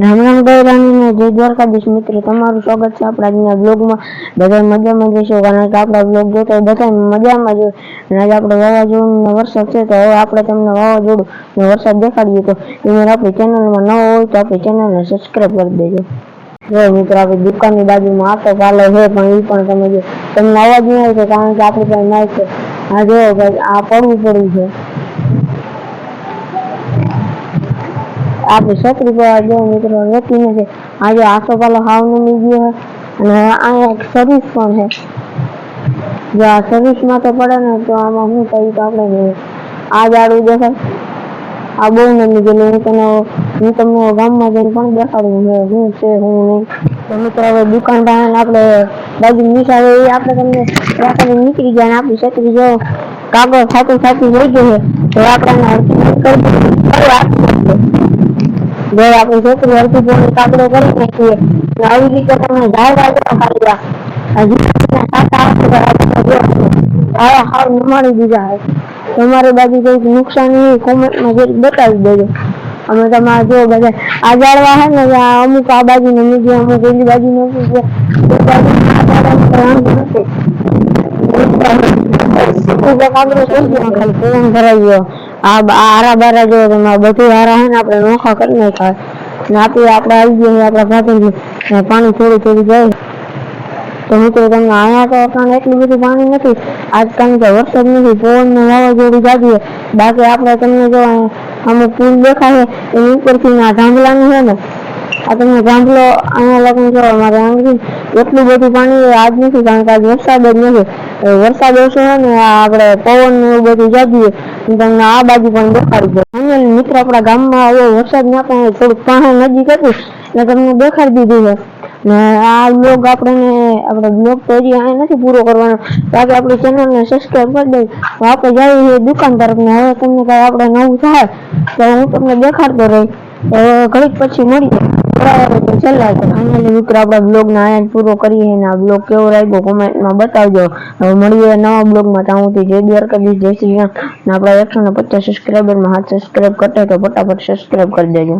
રામ રામ ગૌરાણીને જય દ્વારકાધીશ મિત્રો, તમારું સ્વાગત છે આપણા આજના બધા મજામાં જઈશું કારણ કે આપણા બ્લોગ જોતા બધા મજામાં જ અને આજે આપણે વાવાઝોડું વરસાદ છે, તો હવે આપણે તમને વાવાઝોડું વરસાદ દેખાડીએ. તો એમાં આપણી ચેનલમાં ન હોય, તો આપણી ચેનલને સબસ્ક્રાઈબ કરી દેજો. જો મિત્રો, આપણી દુકાનની બાજુમાં આટો ચાલે છે, પણ એ પણ તમે જો તમને અવાજ નહીં આવશે કારણ કે આપણી પાસે માઇક છે. આ જો આ પડવું પડ્યું છે. આપણી છોકરી પર જો મિત્રો રહેતી નથી આજે આસોપાલો હાવ નમી ગયો છે અને અહીંયા એક સર્વિસ પણ છે જો આ સર્વિસમાં તો પડે ને તો આમાં શું થયું તો આપણે જોઈએ આ જાડું દેખાય આ બહુ નમી ગયેલું હું તને હું તમને ગામમાં જઈને પણ દેખાડું છે શું છે શું નહીં તો મિત્રો હવે દુકાન પાસે આપણે બાજુ નિશા હોય એ આપણે તમને રાખીને નીકળી ગયા અને આપણી છોકરી જો કાગળ ખાતું ખાતું લઈ ગઈ છે, તો આપણે એને હરખી કરી કરી આપી જો આપણી છોકરી હરખી પોણી કાગડો કરી નાખીએ અને આવી રીતે તમે ઝાડ વાગો ખાલી આ હજી સાત આઠ હા હાવ નમાડી દીધા છે તમારી બાજુ કંઈક નુકસાન હોય કોમેન્ટમાં જરીક બતાવી દેજો. અમે તમારે જો બધા આ જાળવા છે ને, આ અમુક આ બાજુ નમી ગયા અમુક એની બાજુ નમી ગયા એ બાજુ આ જાળવામાં વાંધો નથી પાણી થોડું થોડું જાય. તો મિત્રો તમને અહીંયા એટલું બધું પાણી નથી. આજ કારણ વરસાદ નથી. પવન ને વાવાઝોડું જાગીએ. બાકી આપણે તમને જો અમુક પુલ દેખાય એની ઉપરથી આ ધાંભલાનું છે ને. આ તમને ધાંભલો અહીંયા લગ્ન જો અમારે એટલું બધું પાણી આજ નથી, કારણ કે આજ વરસાદ જ નથી. વરસાદ ઓછો હોય ને આપડે પવન ને બધું જાગીએ તમને આ બાજુ પણ દેખાડી દઉં. ફાઇનલી મિત્ર, આપણા ગામમાં હવે વરસાદ ના પણ થોડુંક પાણી નજીક હતું, એટલે તમને દેખાડી દીધું છે. ને આ બ્લોગ આપણે આપણે બ્લોગ તો હજી અહીંયા નથી પૂરો કરવાનો બાકી આપણી ચેનલને સબસ્ક્રાઈબ કરી દઈ. તો આપણે જઈએ છીએ દુકાન તરફ ને, હવે તમને કાંઈ આપણે નવું થાય, તો હું તમને દેખાડતો રહી ઘડીક પછી મળીએ. બરાબર તો છેલ્લા તો ફાઇનલી મિત્રો આપણા બ્લોગને જ પૂરો કરીએ ને આ બ્લોગ કેવો લાગ્યો કોમેન્ટમાં બતાવજો. હવે મળીએ નવા બ્લોગમાં ત્યાં સુધી જય દ્વારકાધીશ, જય શ્રી ને આપણા એકસો ને પચાસ સબસ્ક્રાઈબરમાં હાથ સબસ્ક્રાઈબ કરતા તો ફટાફટ સબસ્ક્રાઈબ કરી દેજો.